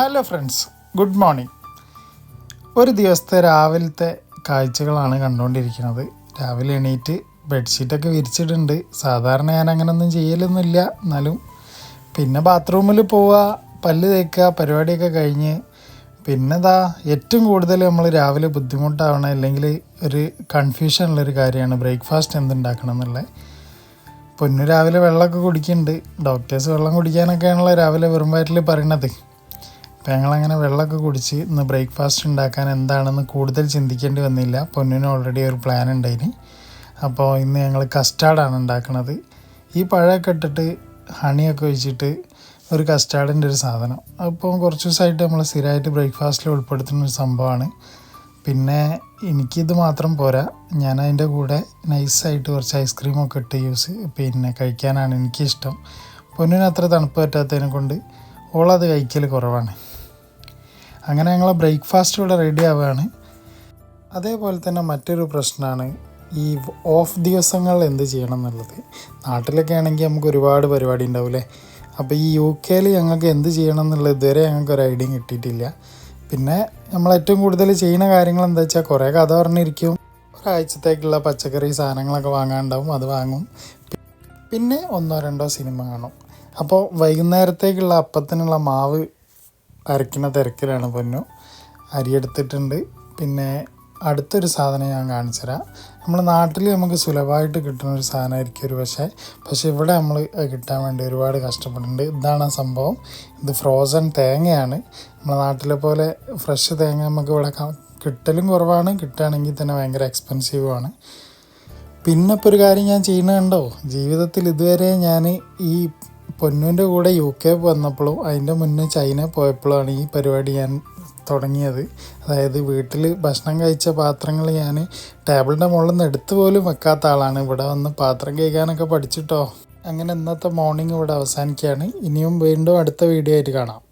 Hello friends good morning ഒരു ദിവസത്തെ രാവിലത്തെ കാഴ്ചകളാണ് കണ്ടുകൊണ്ടിരിക്കുന്നത്. രാവിലെ എണീറ്റ് ബെഡ്ഷീറ്റൊക്കെ വിരിച്ചിട്ടുണ്ട്. സാധാരണ ഞാൻ അങ്ങനെയൊന്നും ചെയ്യലൊന്നുമില്ല. എന്നാലും പിന്നെ ബാത്റൂമിൽ പോവുക പല്ല് തേക്കുക പരിപാടിയൊക്കെ കഴിഞ്ഞ് പിന്നെതാ ഏറ്റവും കൂടുതൽ നമ്മൾ രാവിലെ ബുദ്ധിമുട്ടാവണ അല്ലെങ്കിൽ ഒരു കൺഫ്യൂഷൻ ഉള്ളൊരു കാര്യമാണ് ബ്രേക്ക്ഫാസ്റ്റ് എന്തുണ്ടാക്കണം എന്നുള്ളത് പൊന്നു രാവിലെ വെള്ളമൊക്കെ കുടിക്കുന്നുണ്ട് ഡോക്ടേഴ്സ് വെള്ളം കുടിക്കാനൊക്കെയാണല്ലോ രാവിലെ വെറും വയറ്റിൽ പറയണത്. അപ്പോൾ ഞങ്ങളങ്ങനെ വെള്ളമൊക്കെ കുടിച്ച് ഇന്ന് ബ്രേക്ക്ഫാസ്റ്റ് ഉണ്ടാക്കാൻ എന്താണെന്ന് കൂടുതൽ ചിന്തിക്കേണ്ടി വന്നില്ല. പൊന്നിന് ഓൾറെഡി ഒരു പ്ലാൻ ഉണ്ടായിന്. അപ്പോൾ ഇന്ന് ഞങ്ങൾ കസ്റ്റാർഡാണ് ഉണ്ടാക്കുന്നത് ഈ പഴമൊക്കെ ഇട്ടിട്ട് ഹണിയൊക്കെ ഒഴിച്ചിട്ട് ഒരു കസ്റ്റാർഡിന്റെ ഒരു സാധനം. അപ്പോൾ കുറച്ച് ദിവസമായിട്ട് നമ്മൾ സ്ഥിരമായിട്ട് ബ്രേക്ക്ഫാസ്റ്റിൽ ഉൾപ്പെടുത്തുന്ന ഒരു സംഭവമാണ്. പിന്നെ എനിക്കിത് മാത്രം പോരാ. ഞാൻ അതിന്റെ കൂടെ നൈസായിട്ട് കുറച്ച് ഐസ്ക്രീമൊക്കെ ഇട്ട് യൂസ് പിന്നെ കഴിക്കാനാണ് എനിക്കിഷ്ടം. പൊന്നിന് അത്ര തണുപ്പ് പറ്റാത്തതിനെ കൊണ്ട് ഓളത് കഴിക്കൽ കുറവാണ്. അങ്ങനെ ഞങ്ങൾ ബ്രേക്ക്ഫാസ്റ്റ് ഇവിടെ റെഡി ആവുകയാണ്. അതേപോലെ തന്നെ മറ്റൊരു പ്രശ്നമാണ് ഈ ഓഫ് ദിവസങ്ങളിൽ എന്ത് ചെയ്യണം എന്നുള്ളത്. നാട്ടിലൊക്കെ ആണെങ്കിൽ നമുക്ക് ഒരുപാട് പരിപാടി ഉണ്ടാവില്ലേ? അപ്പോൾ ഈ യു കെയിൽ ഞങ്ങൾക്ക് എന്ത് ചെയ്യണം എന്നുള്ളത് ഇതുവരെ ഞങ്ങൾക്ക് ഒരു ഐഡിയ കിട്ടിയിട്ടില്ല. പിന്നെ നമ്മൾ ഏറ്റവും കൂടുതൽ ചെയ്യുന്ന കാര്യങ്ങൾ എന്താ വെച്ചാൽ കുറേ കഥ പറഞ്ഞിരിക്കും. ഒരാഴ്ചത്തേക്കുള്ള പച്ചക്കറി സാധനങ്ങളൊക്കെ വാങ്ങാനുണ്ടാവും അത് വാങ്ങും. പിന്നെ ഒന്നോ രണ്ടോ സിനിമ കാണും. അപ്പോൾ വൈകുന്നേരത്തേക്കുള്ള അപ്പത്തിനുള്ള മാവ് അരയ്ക്കുന്ന തിരക്കിലാണ് പൊന്നു. അരി എടുത്തിട്ടുണ്ട്. പിന്നെ അടുത്തൊരു സാധനം ഞാൻ കാണിച്ചു തരാം നമ്മുടെ നാട്ടിൽ നമുക്ക് സുലഭമായിട്ട് കിട്ടുന്ന ഒരു സാധനമായിരിക്കും ഒരു പക്ഷേ. പക്ഷേ ഇവിടെ നമ്മൾ കിട്ടാൻ വേണ്ടി ഒരുപാട് കഷ്ടപ്പെടുന്നുണ്ട്. ഇതാണ് ആ സംഭവം. ഇത് ഫ്രോസൺ തേങ്ങയാണ്. നമ്മുടെ നാട്ടിലെ പോലെ ഫ്രഷ് തേങ്ങ നമുക്ക് ഇവിടെ കിട്ടലും കുറവാണ്. കിട്ടുകയാണെങ്കിൽ തന്നെ ഭയങ്കര എക്സ്പെൻസീവുമാണ് പിന്നെ ഇപ്പോൾ ഒരു കാര്യം ഞാൻ ചെയ്യുന്നുണ്ടോ ജീവിതത്തിൽ ഇതുവരെ ഞാൻ ഈ പൊന്നുവിന്റെ കൂടെ യു കെ വന്നപ്പോഴും അതിന്റെ മുന്നേ ചൈന പോയപ്പോഴാണ് ഈ പരിപാടി ഞാൻ തുടങ്ങിയത്. അതായത് വീട്ടിൽ ഭക്ഷണം കഴിച്ച പാത്രങ്ങൾ ഞാൻ ടേബിളിന്റെ മുകളിൽ നിന്ന് എടുത്തു പോലും വെക്കാത്ത ആളാണ്. ഇവിടെ വന്ന് പാത്രം കഴിക്കാനൊക്കെ പഠിച്ചിട്ടോ. അങ്ങനെ ഇന്നത്തെ മോർണിംഗ് ഇവിടെ അവസാനിക്കുകയാണ്. ഇനിയും വീണ്ടും അടുത്ത വീഡിയോ ആയിട്ട് കാണാം.